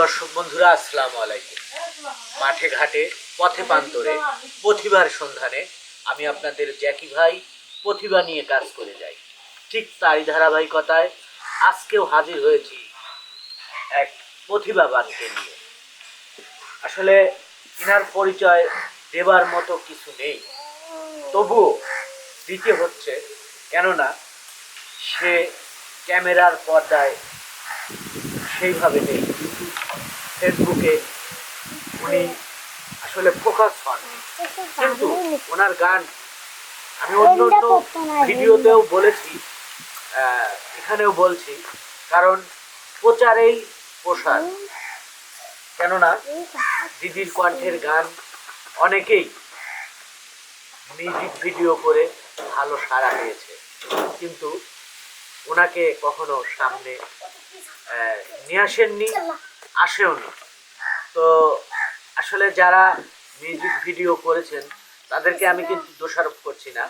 দর্শক বন্ধুরা, আসসালামু আলাইকুম। মাঠে ঘাটে, পথে প্রান্তরে, প্রতিভার সন্ধানে আমি আপনাদের জ্যাকি ভাই প্রতিভা নিয়ে কাজ করে যাই। ঠিক তারই ধারাবাহিকতায় আজকেও হাজির হয়েছি এক প্রতিভাবানকে নিয়ে। আসলে ইনার পরিচয় দেবার মতো কিছু নেই। তবুও দিতে হচ্ছে, কেননা সে ক্যামেরার পর্দায় সেইভাবে নেই। ফেসবুকে উনি আসলে ফোকাস হন। কিন্তু ওনার গান আমি অন্য অন্য ভিডিওতেও বলেছি এখানেও বলছি কারণ প্রচারেই প্রসার। কেননা দিদির কণ্ঠের গান অনেকেই মিউজিক ভিডিও করে ভালো সাড়া পেয়েছে। কিন্তু ওনাকে কখনো সামনে আহ, নিয়ে আসেননি। আসেও নি। তো আসলে যারা মিউজিক ভিডিও করেছেন তাদেরকে আমি কিন্তু দোষারোপ করছি না।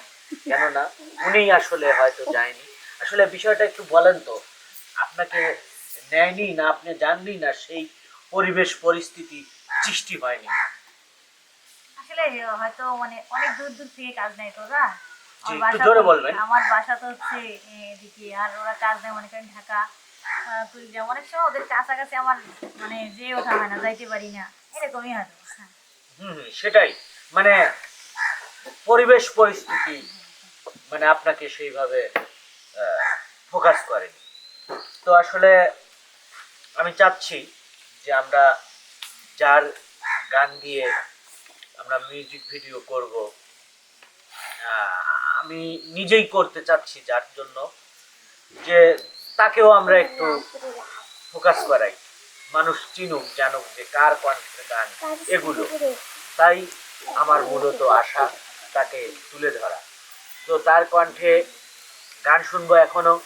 কেননা উনিই আসলে হয়তো যায়নি। আসলে বিষয়টা একটু বলেন তো আপনাকে নেয়নি না আপনি জাননি না সেই পরিবেশ পরিস্থিতি সৃষ্টি হয়নি? আসলে হয়তো মানে অনেক দূর দূর থেকে কাজ নেয় তোরা জি, আমার বাসা তো- আমার বাসা তো হচ্ছে এদিকে আর ওরা কাজ নেয় মনে করেন ঢাকা। আহ, কুড়িগ্রাম অনেক সময় ওদের কাছাকাছি আমার মানে যে ওঠা হয় না যাইতে পারি না। এরকমই হ্যাঁ। হুম সেটাই। মানে পরিবেশ পরিস্থিতি মানে আপনাকে সেইভাবে ফোকাস করেনি তো আসলে আমি চাচ্ছি যে আমরা যার গান দিয়ে আমরা মিউজিক ভিডিও করব আমি নিজেই করতে চাচ্ছি যার জন্য যে তাকেও আমরা একটু ফোকাস করাই। মানুষ চিনুক, জানুক যে কার কণ্ঠের গান এগুলো। তাই আমার মূলত আশা তাকে তুলে ধরা। তো তার কণ্ঠে গান শুনব এখনও।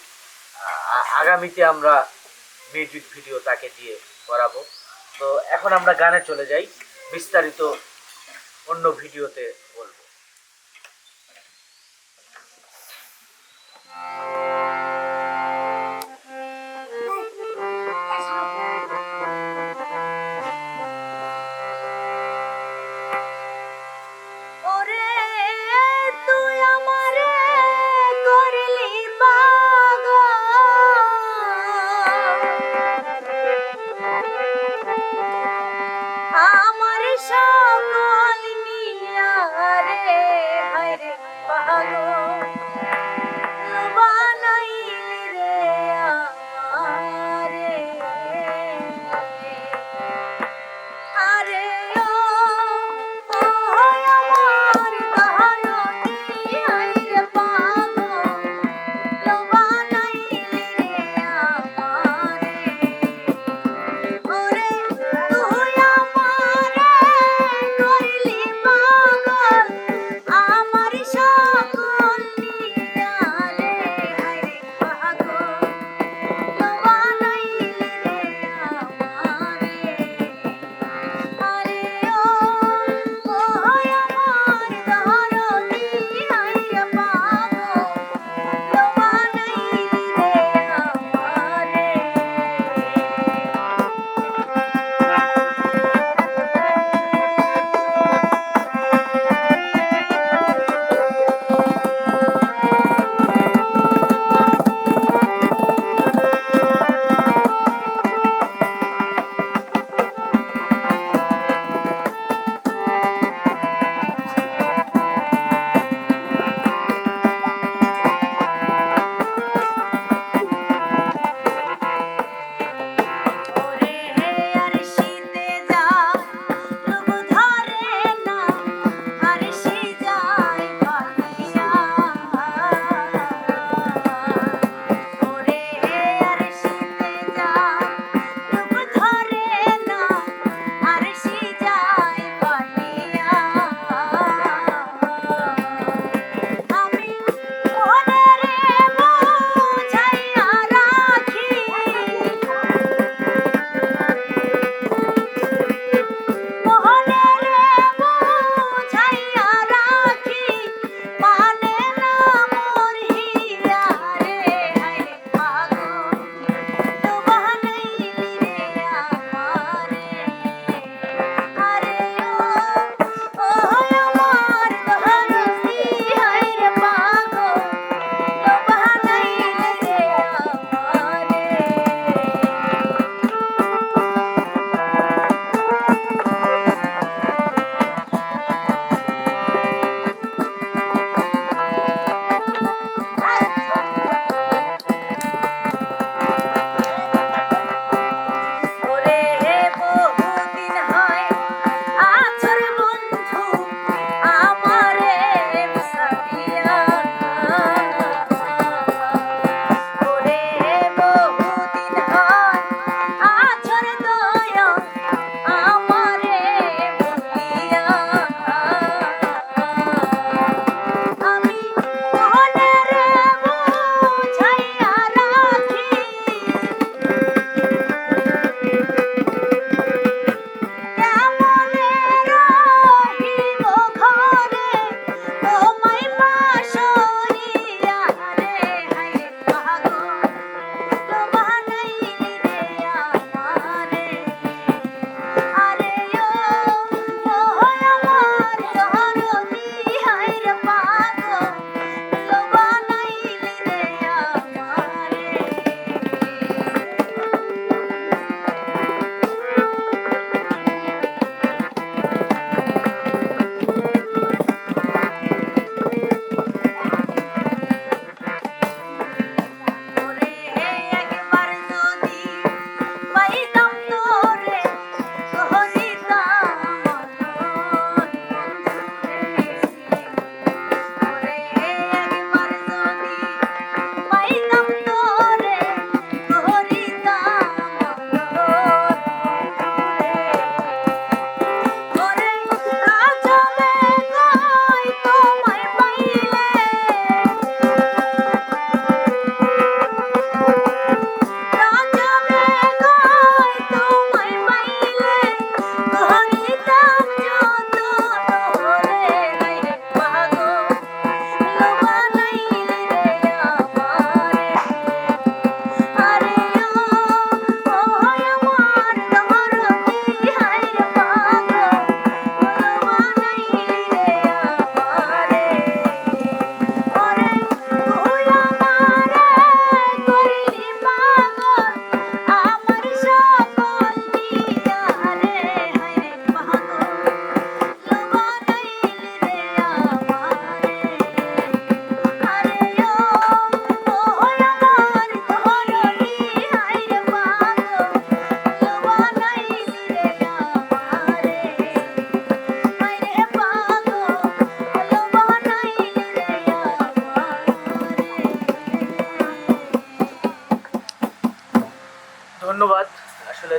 আ- আগামীতে আমরা মিউজিক ভিডিও তাকে দিয়ে করাবো। তো এখন আমরা গানে চলে যাই। বিস্তারিত অন্য ভিডিওতে আমার সকল মিয়া রে হরে পাগল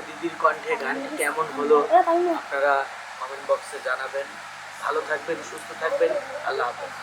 দিদির কণ্ঠে গানটি কেমন হলো আপনারা কমেন্ট বক্সে জানাবেন। ভালো থাকবেন, সুস্থ থাকবেন। আল্লাহ হাফেজ।